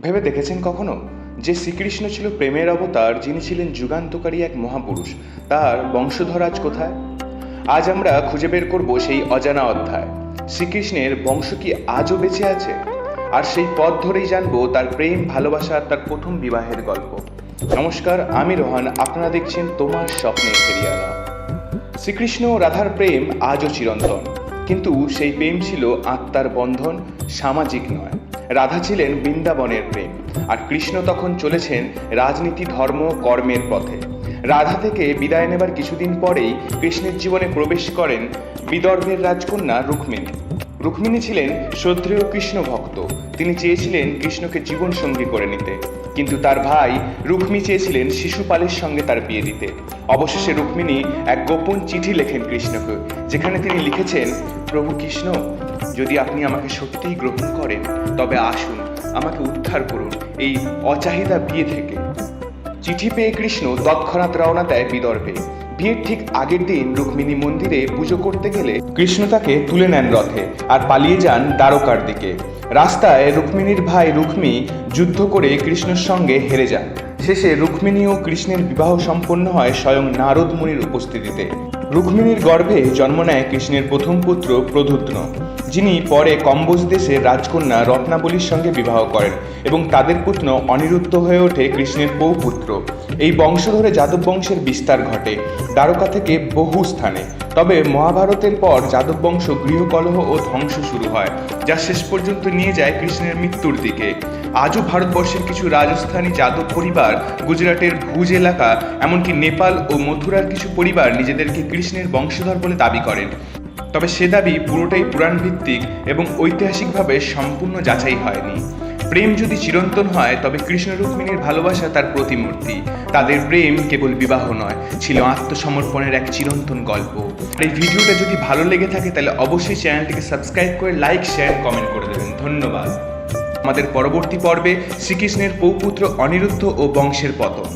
ভেবে দেখেছেন কখনো? যে শ্রীকৃষ্ণ ছিল প্রেমের অবতার, যিনি ছিলেন যুগান্তকারী এক মহাপুরুষ, তার বংশধর আজ কোথায়? আজ আমরা খুঁজে বের করব সেই অজানা অধ্যায়। শ্রীকৃষ্ণের বংশ কি আজও বেঁচে আছে? আর সেই পথ ধরেই জানব তার প্রেম, ভালোবাসা আর তার প্রথম বিবাহের গল্প। নমস্কার, আমি রোহান। আপনারা দেখছেন তোমার স্বপ্নের ফেরিয়ালা শ্রীকৃষ্ণ ও রাধার প্রেম আজও চিরন্তন। কিন্তু সেই প্রেম ছিল আত্মার বন্ধন, সামাজিক নয়। রাধা ছিলেন বৃন্দাবনের প্রেম, আর কৃষ্ণ তখন চলেছেন রাজনীতি, ধর্ম, কর্মের পথে। রাধা থেকে বিদায় নেবার কিছুদিন পরেই কৃষ্ণের জীবনে প্রবেশ করেন বিদর্ভের রাজকন্যা রুক্মিণী। রুক্মিণী ছিলেন শ্রদ্ধেয় কৃষ্ণ ভক্ত তিনি চেয়েছিলেন কৃষ্ণকে জীবন সঙ্গী করে নিতে। কিন্তু তার ভাই রুক্মী চেয়েছিলেন শিশুপালের সঙ্গে তার বিয়ে দিতে। অবশেষে রুক্মিণী এক গোপন চিঠি লেখেন কৃষ্ণকে, যেখানে তিনি লিখেছেন, প্রভু কৃষ্ণ, যদি আপনি আমাকে সত্যিই গ্রহণ করেন, তবে আসুন, আমাকে উদ্ধার করুন এই অচাহিদা বিয়ে থেকে। চিঠি পেয়ে কৃষ্ণ তৎক্ষণাৎ রওনা দেয় বিদর্ভে। বিয়ের ঠিক আগের দিন রুক্মিণী মন্দিরে পুজো করতে গেলে কৃষ্ণ তাকে তুলে নেন রথে আর পালিয়ে যান দ্বারকার দিকে। রাস্তায় রুক্মিণীর ভাই রুক্মি যুদ্ধ করে কৃষ্ণের সঙ্গে হেরে যান। শেষে রুক্মিণী ও কৃষ্ণের বিবাহ সম্পন্ন হয় স্বয়ং নারদ মুনির উপস্থিতিতে। রুক্মিণীর গর্ভে জন্ম নেয় কৃষ্ণের প্রথম পুত্র প্রধুত্ন, যিনি পরে কম্বোজ দেশের রাজকন্যা রত্নাবলীর সঙ্গে বিবাহ করেন এবং তাদের পুত্র অনিরুদ্ধ হয়ে ওঠে কৃষ্ণের পৌপুত্র। এই বংশ ধরে যাদব বংশের বিস্তার ঘটে, দ্বারকা থেকে বহু স্থানে। তবে মহাভারতের পর যাদব বংশ গৃহকলহ ও ধ্বংস শুরু হয়, যা শেষ পর্যন্ত নিয়ে যায় কৃষ্ণের মৃত্যুর দিকে। আজও ভারতবর্ষের কিছু রাজস্থানী যাদব পরিবার, গুজরাটের ভুজ এলাকা, এমনকি নেপাল ও মথুরার কিছু পরিবার নিজেদেরকে কৃষ্ণের বংশধর বলে দাবি করেন। তবে সে দাবি পুরোটাই পুরাণ ভিত্তিক এবং ঐতিহাসিকভাবে সম্পূর্ণ যাচাই হয়নি। প্রেম যদি চিরন্তন হয়, তবে কৃষ্ণ রুক্মিণীর ভালোবাসা তার প্রতিমূর্তি। তাদের প্রেম কেবল বিবাহ নয়, ছিল আত্মসমর্পণের এক চিরন্তন গল্প। এই ভিডিওটা যদি ভালো লেগে থাকে, তাহলে অবশ্যই চ্যানেলটিকে সাবস্ক্রাইব করে লাইক, শেয়ার, কমেন্ট করে দেবেন। ধন্যবাদ। আমাদের পরবর্তী পর্বে শ্রীকৃষ্ণের পৌপুত্র অনিরুদ্ধ ও বংশের পতন।